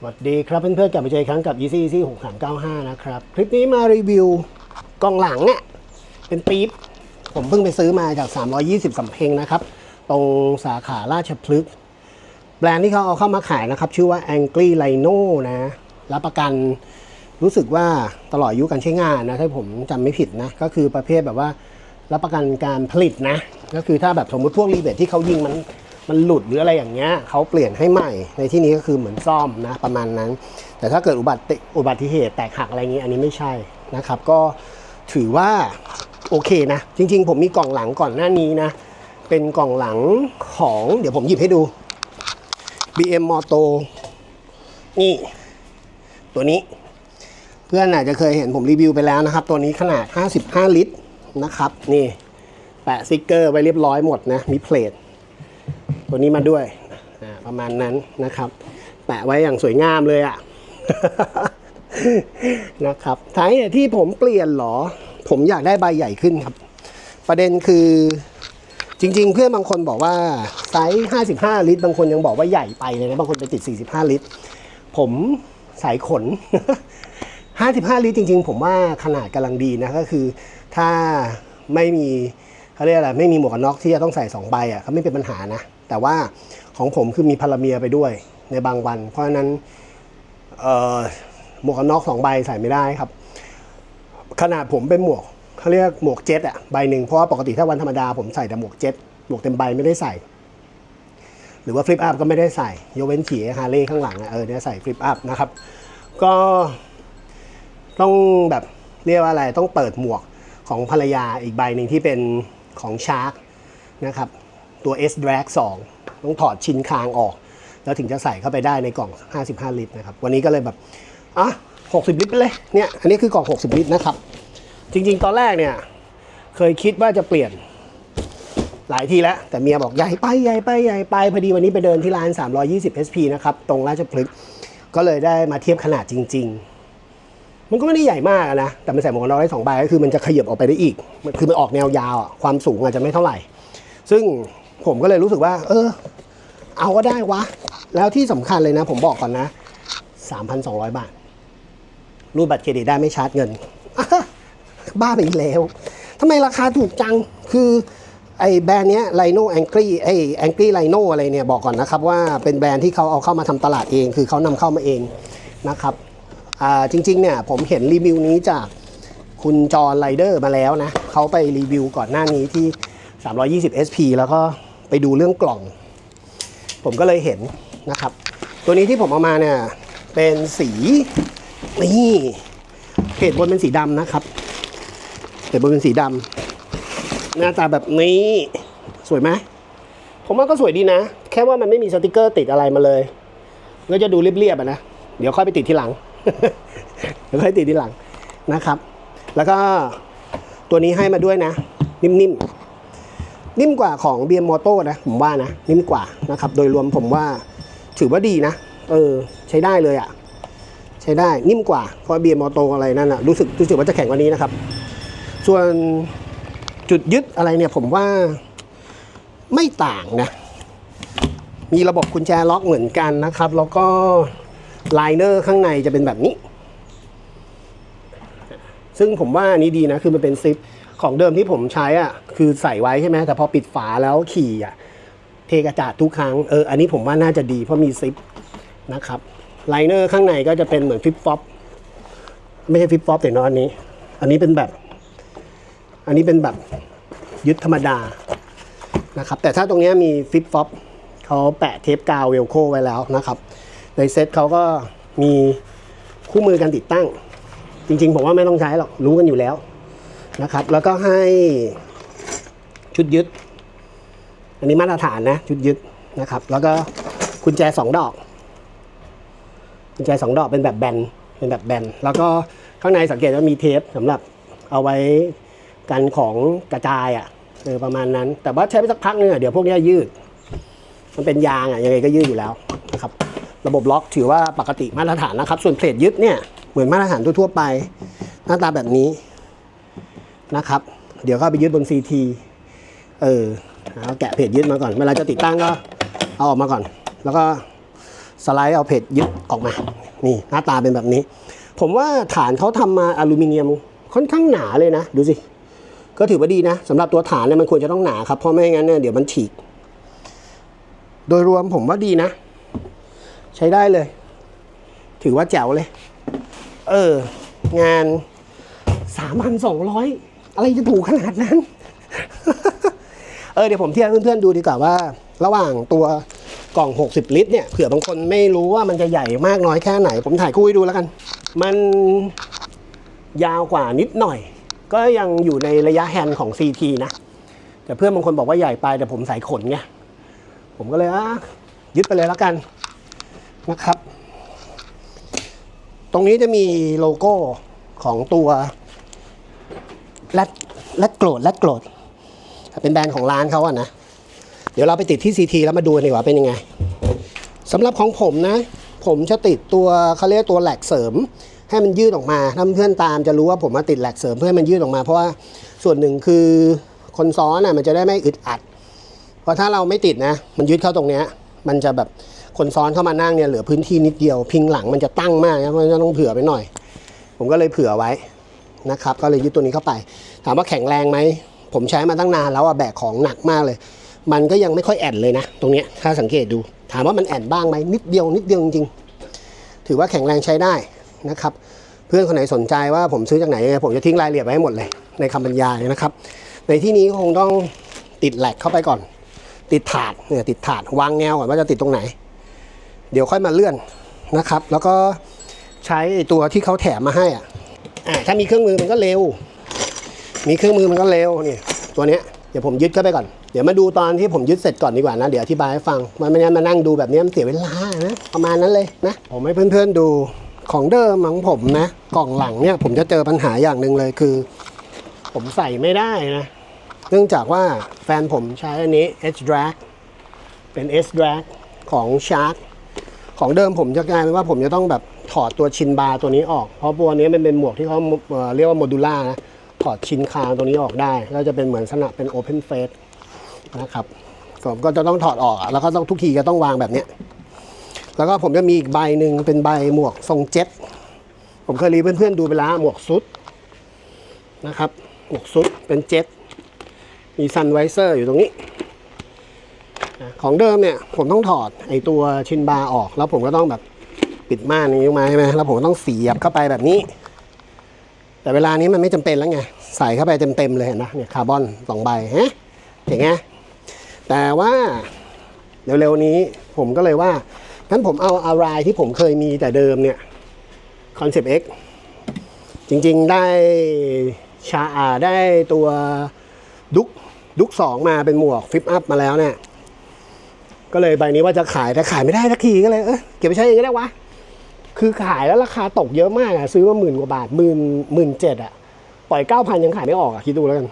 สวัสดีครับเพื่อนๆกลับมาเจออกครั้งกับ Easy Easy 6395 นะครับ คลิปนี้มารีวิวกล่องหลังเนี่ยเป็นปี๊บผมเพิ่งไปซื้อมาจาก 320 สำเพ็งนะครับ ตรงสาขาราชพฤกษ์แบรนด์ที่เขาเอาเข้ามาขายนะครับ ชื่อว่า Angry Lino นะ รับประกันรู้สึกว่าตลอดอายุการใช้งานนะ ถ้าผมจำไม่ผิดนะ ก็คือประเภทแบบว่ารับประกันการผลิตนะ ก็คือถ้าแบบสมมติพวกรีเบทที่เขายิงมัน มันหลุดหรืออะไรอย่างเงี้ยเขาเปลี่ยนให้ใหม่ในที่นี้ก็คือเหมือนซ่อมนะประมาณนั้น แต่ถ้าเกิดอุบัติอุบัติเหตุแตกหักอะไรเงี้ยอันนี้ไม่ใช่นะครับ ก็ถือว่าโอเคนะ จริง ๆ ผมมีกล่องหลังก่อนหน้านี้นะ เป็นกล่องหลังของเดี๋ยวผมหยิบให้ดู BM Moto นี่ ตัวนี้ เพื่อนอาจจะเคยเห็นผมรีวิวไปแล้วนะครับ ตัวนี้ขนาด 55 ลิตรนะครับ นี่ แปะสติกเกอร์ไว้เรียบร้อยหมดนะ มีเพลท ตัวนี้มาด้วยอ่าประมาณนั้นนะครับ แปะไว้อย่างสวยงามเลยอะ่ะนะครับท้ายที่ผมเปลี่ยนเหรอ ผมอยากได้ใบใหญ่ขึ้นครับ ประเด็นคือจริง ๆ เพื่อนบางคนบอกว่าไซส์55 ลิตร บางคนยังบอกว่าใหญ่ไปเลยนะบางคนไปติด 45 ลิตร ผมสายขน 55 ลิตรจริง ๆ ผมว่าขนาดกำลังดีนะก็คือ ถ้าไม่มีเขาเรียกอะไรไม่มีหมวกกันน็อกที่จะต้องใส่2ใบอะเขาไม่เป็นปัญหานะ แต่ว่าของผมคือมีพาราเมียไปด้วยในบางวัน เพราะฉะนั้นหมวกกันน็อกสองใบใส่ไม่ได้ครับ ขนาดผมเป็นหมวกเขาเรียกหมวกเจ็ตอะใบหนึ่งเพราะว่าปกติถ้าวันธรรมดาผมใส่แต่หมวกเจ็ตหมวกเต็มใบไม่ได้ใส่ หรือว่าฟลิปอัพก็ไม่ได้ใส่ยกเว้นขี่ฮาร์เลย์ข้างหลังเออเนี่ยใส่ฟลิปอัพนะครับ ก็ต้องแบบเรียกว่าอะไรต้องเปิดหมวกของภรรยาอีกใบหนึ่งที่เป็นของชาร์กนะครับ ตัว S Drag 2 ต้องถอดชิ้นคางออก แล้วถึงจะใส่เข้าไปได้ในกล่อง 55 ลิตรนะครับ วันนี้ก็เลยแบบ อะ 60 ลิตรไปเลย เนี่ย อันนี้คือกล่อง 60 ลิตรนะครับ จริง ๆ ตอนแรกเนี่ย เคยคิดว่าจะเปลี่ยนหลายทีแล้ว แต่เมียบอกใหญ่ไปใหญ่ไปใหญ่ไปพอดีวันนี้ไปเดินที่ร้าน 320 SP นะครับ ตรงราชพฤกษ์ก็เลยได้มาเทียบขนาดจริง ๆ มันก็ไม่ได้ใหญ่มากนะ แต่มันใส่หมวกกันน็อกได้สองใบก็คือมันจะขยับออกไปได้อีก คือมันออกแนวยาวความสูงอาจจะไม่เท่าไหร่ ซึ่ง ผมก็เลยรู้สึกว่า เออ เอาก็ได้วะ แล้วที่สำคัญเลยนะ ผมบอกก่อนนะ 3,200 บาท รูดบัตรเครดิตได้ไม่ชาร์จเงิน บ้าไปอีกแล้วทำไมราคาถูกจัง คือไอ้แบรนด์เนี้ยไลโนแองกี้ไอ้แองกี้ไลโนอะไรเนี่ย บอกก่อนนะครับว่าเป็นแบรนด์ที่เขาเอาเข้ามาทำตลาดเอง คือเขานำเข้ามาเองนะครับอ่าจริง ๆ เนี่ยผมเห็นรีวิวนี้จากคุณจอห์นไรเดอร์มาแล้วนะ เขาไปรีวิวก่อนหน้านี้ที่ 320 SP แล้วก็ ไปดูเรื่องกล่อง ผมก็เลยเห็นนะครับ ตัวนี้ที่ผมเอามาเนี่ยเป็นสีนี่เพจบนเป็นสีดำนะครับเพจบนเป็นสีดำหน้าตาแบบนี้สวยไหมผมว่าก็สวยดีนะ แค่ว่ามันไม่มีสติกเกอร์ติดอะไรมาเลยก็จะดูเรียบๆนะเดี๋ยวค่อยไปติดที่หลังเดี๋ยวค่อยติดที่หลังนะครับ แล้วก็ตัวนี้ให้มาด้วยนะ นิ่มๆ นิ่มกว่าของ BM Moto นะผมว่านะนิ่มกว่านะครับโดยรวมผมว่าถือว่าดีนะ เออใช้ได้เลยอะ่ะ ใช้ได้นิ่มกว่าเพราะ BM Moto อะไรนั่นอะรู้สึกรู้สึกว่าจะแข็งกว่านี้นะครับ ส่วนจุดยึดอะไรเนี่ยผมว่าไม่ต่างนะ มีระบบกุญแจล็อกเหมือนกันนะครับ แล้วก็ไลเนอร์ข้างในจะเป็นแบบนี้ ซึ่งผมว่านนี้ดีนะ คือมันเป็นซิป ของเดิมที่ผมใช้อะคือใส่ไว้ใช่ไหมแต่พอปิดฝาแล้วขี่อะเทกระจาดทุกครั้งเอออันนี้ผมว่าน่าจะดีเพราะมีซิปนะครับไลเนอร์ข้างในก็จะเป็นเหมือนฟิปฟอปไม่ใช่ฟิปฟอปแต่นอะอันนี้ อันนี้เป็นแบบ อันนี้เป็นแบบยึดธรรมดานะครับแต่ถ้าตรงนี้มีฟิปฟอปเขาแปะเทปกาวเวลโคไว้แล้วนะครับ ในเซ็ตเขาก็มีคู่มือการติดตั้ง จริงๆ ผมว่าไม่ต้องใช้หรอกรู้กันอยู่แล้ว นะครับ แล้วก็ให้ชุดยึด อันนี้มาตรฐานนะ ชุดยึดนะครับ แล้วก็กุญแจสองดอก กุญแจสองดอกเป็นแบบแบนเป็นแบบแบน แล้วก็ข้างในสังเกตว่ามีเทปสำหรับเอาไว้กันของกระจายอะ่ะเออประมาณนั้น แต่ว่าใช้ไปสักพักนึงอะเดี๋ยวพวกนี้ยยืด มันเป็นยางอะ่ะยังไงก็ยืดอยู่แล้วนะครับ ระบบล็อกถือว่าปกติมาตรฐานนะครับ ส่วนเพลทยึดเนี่ยเหมือนมาตรฐานทั่วไป หน้าตาแบบนี้ นะครับ เดี๋ยวก็ไปยึดบน CT เออเอาแกะเพจยึดมาก่อน เวลาจะติดตั้งก็เอาออกมาก่อน แล้วก็สไลด์เอาเพจยึดออกมา นี่หน้าตาเป็นแบบนี้ ผมว่าฐานเขาทำมาอลูมิเนียมค่อนข้างหนาเลยนะ ดูสิ ก็ถือว่าดีนะสำหรับตัวฐานเนี่ยมันควรจะต้องหนาครับ เพราะไม่งั้นเนี่ยเดี๋ยวมันฉีก โดยรวมผมว่าดีนะ ใช้ได้เลย ถือว่าแจ๋วเลย เออ งาน3,200องร้อย อะไรจะถูกขนาดนั้น เออเดี๋ยวผมเทียบเพื่อนๆดูดีกว่าว่า ระหว่างตัวกล่อง 60 ลิตรเนี่ยเผื่อบางคนไม่รู้ว่ามันจะใหญ่มากน้อยแค่ไหน ผมถ่ายคู่ให้ดูแล้วกัน มันยาวกว่านิดหน่อย ก็ยังอยู่ในระยะแฮนด์ของ CT นะ แต่เพื่อนบางคนบอกว่าใหญ่ไปแต่ผมใส่ขนไงผมก็เลยอะยึดไปเลยแล้วกันนะครับ ตรงนี้จะมีโลโก้ของตัว แรดแรดโกรดแรดโกรดเป็นแบรนด์ของร้านเขาอะนะ เดี๋ยวเราไปติดที่ CT แล้วมาดูนดีกว่าเป็นยังไงสำหรับของผมนะ ผมจะติดตัวเขาเรียกตัวแหลกเสริม ให้มันยืดออกมาถ้าเพื่อนตามจะรู้ว่าผมมาติดแหลกเสริมเพื่อให้มันยืดออกมา เพราะว่าส่วนหนึ่งคือคนซ้อนน่ะมันจะได้ไม่อึดอัด เพราะถ้าเราไม่ติดนะ มันยึดเข้าตรงเนี้ยมันจะแบบคนซ้อนเข้ามานั่งเนี่ยเหลือพื้นที่นิดเดียว พิงหลังมันจะตั้งมากนะมันจะต้องเผื่อไปหน่อย ผมก็เลยเผื่อไว้ นะครับก็เลยยึดตัวนี้เข้าไป ถามว่าแข็งแรงไหม ผมใช้มาตั้งนานแล้วอะแบกของหนักมากเลย มันก็ยังไม่ค่อยแอนเลยนะ ตรงเนี้ยถ้าสังเกตดู ถามว่ามันแอนบ้างไหมนิดเดียวนิดเดียวจริงๆถือว่าแข็งแรงใช้ได้นะครับเพื่อนคนไหนสนใจว่าผมซื้อจากไหน ผมจะทิ้งรายละเอียดไว้ให้หมดเลยในคำบรรยายนะครับ ในที่นี้คงต้องติดแหลกเข้าไปก่อน ติดถาดเนี่ยติดถาดวางแนวก่อนว่าจะติดตรงไหน เดี๋ยวค่อยมาเลื่อนนะครับ แล้วก็ใช้ตัวที่เขาแถมมาให้อะ อ่าถ้ามีเครื่องมือมันก็เร็ว มีเครื่องมือมันก็เร็วนี่ตัวเนี้ยเดี๋ยวผมยึดเข้าไปก่อน เดี๋ยวมาดูตอนที่ผมยึดเสร็จก่อนดีกว่านะ เดี๋ยวอธิบายให้ฟัง มันไม่งั้นมานั่งดูแบบนี้มันเสียเวลานะ ประมาณนั้นเลยนะ ผมให้เพื่อนๆดูของเดิมของผมนะ กล่องหลังเนี่ยผมจะเจอปัญหาอย่างหนึ่งเลยคือ ผมใส่ไม่ได้นะ เนื่องจากว่าแฟนผมใช้อันนี้ H drag เป็น S drag ของ Shark ของเดิมผมจะกลายเป็นว่าผมจะต้องแบบ ถอดตัวชินบาร์ตัวนี้ออก เพราะตัวนี้มันเป็นหมวกที่เขาเรียกว่าโมดูล่านะถอดชินคางตัวนี้ออกได้ ก็จะเป็นเหมือนลักษณะเป็น Open Face นะครับผมก็จะต้องถอดออกแล้วก็ต้องทุกทีก็ต้องวางแบบนี้แล้วก็ผมจะมีอีกใบหนึ่งเป็นใบหมวกทรงเจ็ตผมเคยรีเพื่อนๆดูไปแล้วหมวกซุดนะครับหมวกซุดเป็นเจ็ตมีซันไวเซอร์อยู่ตรงนี้ของเดิมเนี่ยผมต้องถอดไอตัวชินบาร์ออก แล้วผมก็ต้องแบบ ปิดม่านนี้ออกมาใช่ไหมแล้วผมต้องเสียบเข้าไปแบบนี้ แต่เวลานี้มันไม่จำเป็นแล้วไง ใส่เข้าไปเต็มๆเลยเห็นนะเนี่ยคาร์บอนสองใบฮะเจ๋งไงแต่ว่าเร็วๆนี้ผมก็เลยว่างั้นผมเอาอะไรที่ผมเคยมีแต่เดิมเนี่ยคอนเซปต์ X จริงๆได้ชาอาได้ตัวดุกดุกสองมาเป็นหมวกฟิปอัพมาแล้วเนี่ย ก็เลยใบนี้ว่าจะขายแต่ขายไม่ได้สักทีก็เลย เออเก็บไปใช้เองก็ได้วะ คือขายแล้วราคาตกเยอะมากอะซื้อมาหมื่นกว่าบาทหมื่นหมื่นเจ็ดอะปล่อยเก้าพันยังขายไม่ออกอะคิดดูแล้วกัน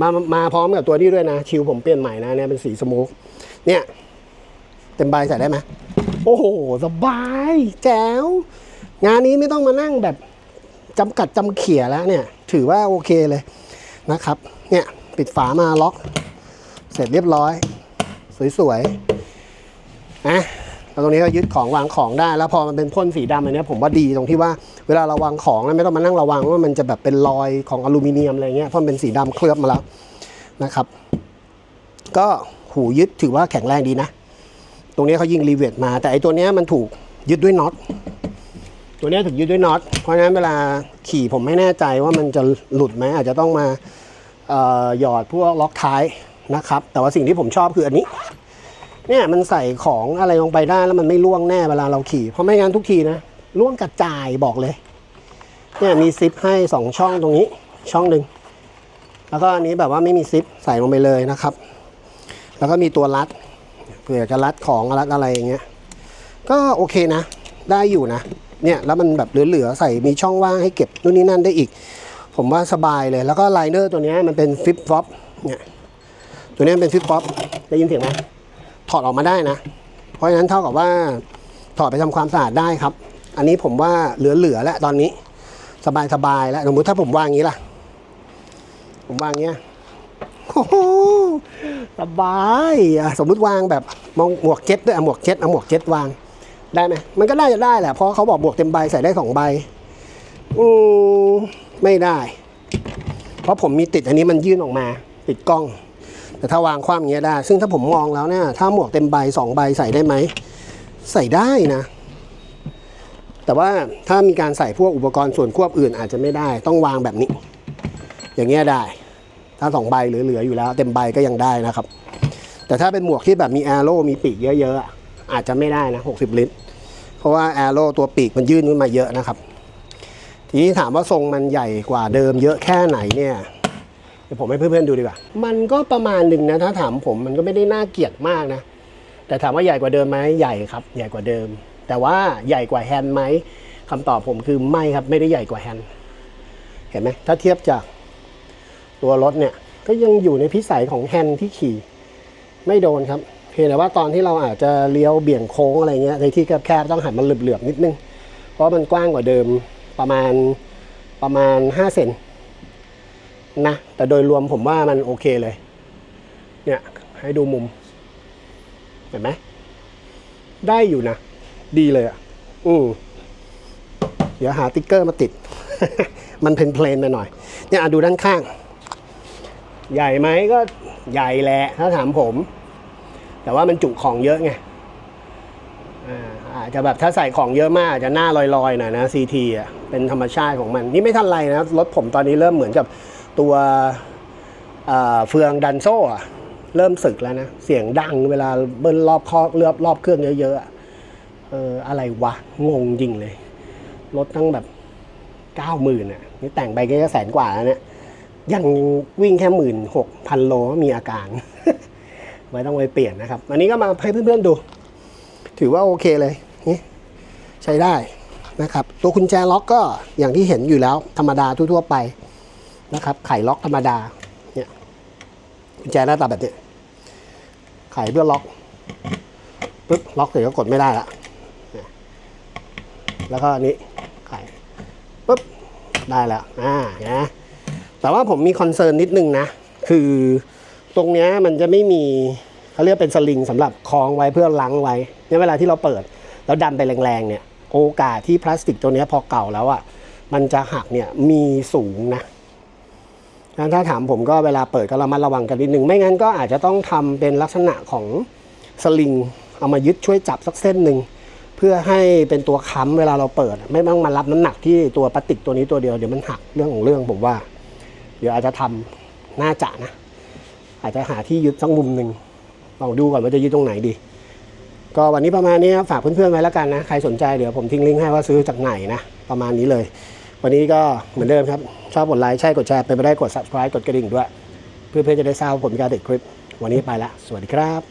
มามาพร้อมกับตัวนี้ด้วยนะ ชิวผมเปลี่ยนใหม่นะเนี่ยเป็นสีสโมกเนี่ยเต็มใบใส่ได้ไหมโอ้โห สบายแจ๋วงานนี้ไม่ต้องมานั่งแบบจำกัดจำเขี่ยแล้วเนี่ย ถือว่าโอเคเลยนะครับ เนี่ยปิดฝามาล็อก เสร็จเรียบร้อย สวยๆนะ ตรงนี้ก็ยึดของวางของได้ แล้วพอมันเป็นพ่นสีดำอันนี้ผมว่าดีตรงที่ว่าเวลาเราวางของแล้วไม่ต้องมานั่งระวังว่ามันจะแบบเป็นรอยของอลูมิเนียมอะไรเงี้ยเพราะมันเป็นสีดำเคลือบมาแล้วนะครับ ก็หูยึดถือว่าแข็งแรงดีนะ ตรงนี้เขายิงรีเวทมา แต่ไอตัวนี้มันถูกยึดด้วยน็อตตัวนี้ถูกยึดด้วยน็อตเพราะฉะนั้นเวลาขี่ผมไม่แน่ใจว่ามันจะหลุดไหมอาจจะต้องมาเอ่อหยอดพวกล็อกท้ายนะครับ แต่ว่าสิ่งที่ผมชอบคืออันนี้ เนี่ยมันใส่ของอะไรลงไปได้แล้วมันไม่ล่วงแน่เวลาเราขี่ เพราะไม่งั้นทุกทีนะล่วงกระจายบอกเลย เนี่ยมีซิปให้สองช่องตรงนี้ช่องหนึ่งแล้วก็อันนี้แบบว่าไม่มีซิปใส่ลงไปเลยนะครับ แล้วก็มีตัวรัดเผื่อจะรัดของรัดอะไรอย่างเงี้ยก็โอเคนะ ได้อยู่นะเนี่ยแล้วมันแบบเหลือๆใส่มีช่องว่างให้เก็บนู่นนี่นั่นได้อีก ผมว่าสบายเลยแล้วก็ไลเนอร์ตัวนี้มันเป็นฟิปฟอปเนี่ยตัวนี้เป็นฟิปฟอปได้ยินเสียงไหม ถอดออกมาได้นะ เพราะฉะนั้นเท่ากับว่าถอดไปทำความสะอาดได้ครับ อันนี้ผมว่าเหลือๆแล้วตอนนี้สบายๆแล้วสมมติถ้าผมวางอย่างนี้ล่ะ ผมวางอย่างเงี้ยโอ้โหสบายอะสมมุติวางแบบมองหมวกเจ็ตด้วยอะหมวกเจ็ตเอาหมวกเจ็ตวาง ได้ไหมมันก็น่าจะได้แหละเพราะเขาบอกบวกเต็มใบใส่ได้สองใบอืมไม่ได้ เพราะผมมีติดอันนี้มันยื่นออกมา ติดกล้อง แต่ถ้าวางคว่ำอย่างเงี้ยได้ ซึ่งถ้าผมมองแล้วเนี่ยถ้าหมวกเต็มใบสองใบใส่ได้ไหม ใส่ได้นะ แต่ว่าถ้ามีการใส่พวกอุปกรณ์ส่วนควบอื่นอาจจะไม่ได้ ต้องวางแบบนี้ อย่างเงี้ยได้ ถ้าสองใบเหลือๆอยู่แล้ว เต็มใบก็ยังได้นะครับ แต่ถ้าเป็นหมวกที่แบบมีแอโร่มีปีกเยอะ ๆ อาจจะไม่ได้นะ60 ลิตร เพราะว่าแอโร่ตัวปีกมันยื่นขึ้นมาเยอะนะครับ ทีนี้ถามว่าทรงมันใหญ่กว่าเดิมเยอะแค่ไหนเนี่ย ดี๋ยวผมให้เพื่อนๆดูดีกว่า มันก็ประมาณหนึ่งนะถ้าถามผมมันก็ไม่ได้น่าเกลียดมากนะ แต่ถามว่าใหญ่กว่าเดิมไหมใหญ่ครับ ใหญ่กว่าเดิม แต่ว่าใหญ่กว่าแฮนด์ไหมคำตอบผมคือไม่ครับไม่ได้ใหญ่กว่าแฮนด์เห็นไหมถ้าเทียบจากตัวรถเนี่ยก็ยังอยู่ในพิสัยของแฮนด์ที่ขี่ ไม่โดนครับ เพียงแต่ว่าตอนที่เราอาจจะเลี้ยวเบี่ยงโค้งอะไรเงี้ยในที่แคบๆต้องหันมันเหลือบๆนิดนึง เพราะมันกว้างกว่าเดิมประมาณประมาณ5เซน นะ แต่โดยรวมผมว่ามันโอเคเลย เนี่ย ให้ดูมุม เห็นไหม ได้อยู่นะ ดีเลยอะ อืมเดี๋ยวหาติ๊กเกอร์มาติด มันเพนเพลนไปหน่อย เนี่ยดูด้านข้าง ใหญ่ไหมก็ใหญ่แหละ ถ้าถามผม แต่ว่ามันจุของเยอะไงอ่าอาจจะแบบถ้าใส่ของเยอะมากอาจจะหน้าลอยๆหน่อยนะ CT อะเป็นธรรมชาติของมัน นี่ไม่ทันไรนะรถผมตอนนี้เริ่มเหมือนกับ ตัวเฟืองดันโซ่เริ่มสึกแล้วนะ เสียงดังเวลาเบิ้ลรอบคอกเลือบรอบเครื่องเยอะๆอะเอออะไรวะ งงจริงเลย รถตั้งแบบเก้าหมื่นอะนี่แต่งไปก็แสนกว่าแล้วเนี่ยยังวิ่งแค่หมื่นหกพันโลมีอาการไว้ต้องไปเปลี่ยนนะครับ อันนี้ก็มาให้เพื่อนๆดู ถือว่าโอเคเลยนี่ใช้ได้นะครับ ตัวกุญแจล็อกก็อย่างที่เห็นอยู่แล้วธรรมดาทั่วๆไป นะครับ ไขล็อกธรรมดา เนี่ยกุญแจหน้าตาแบบนี้ ไขเพื่อล็อก ปึ๊บ ล็อกเสร็จก็กดไม่ได้ละ แล้วก็อันนี้ ไข ปึ๊บ ได้แล้ว อ่า นะ แต่ว่าผมมีคอนเซิร์นนิดนึงนะ คือตรงเนี้ยมันจะไม่มีเขาเรียกเป็นสลิงสำหรับคล้องไว้เพื่อลังไว้เนี่ยเวลาที่เราเปิด แล้วดันไปแรงๆเนี่ย โอกาสที่พลาสติกตัวนี้พอเก่าแล้วอะ่ะมันจะหักเนี่ยมีสูงนะ งั้นถ้าถามผมก็เวลาเปิดก็ระมัดระวังกันนิดนึง ไม่งั้นก็อาจจะต้องทำเป็นลักษณะของสลิง เอามายึดช่วยจับสักเส้นหนึ่งเพื่อให้เป็นตัวค้ำเวลาเราเปิด ไม่ต้องมารับน้ำหนักที่ตัวพลาสติกตัวนี้ตัวเดียวเดี๋ยวมันหักเรื่องของเรื่องผมว่า เดี๋ยวอาจจะทำน่าจะนะ อาจจะหาที่ยึดสักมุมหนึ่งลองดูก่อนว่าจะยึดตรงไหนดี ก็วันนี้ประมาณนี้ฝากเพื่อนๆไว้แล้วกันนะ ใครสนใจเดี๋ยวผมทิ้งลิงก์ให้ว่าซื้อจากไหนนะ ประมาณนี้เลย วันนี้ก็เหมือนเดิมครับ ชอบกดไลค์ใช่กดแชร์ไปนไม่ได้กด subscribe กดกระดิ่งด้วย เพื่อเพื่อจะได้ทราบผลการติดคลิป วันนี้ไปละ สวัสดีครับ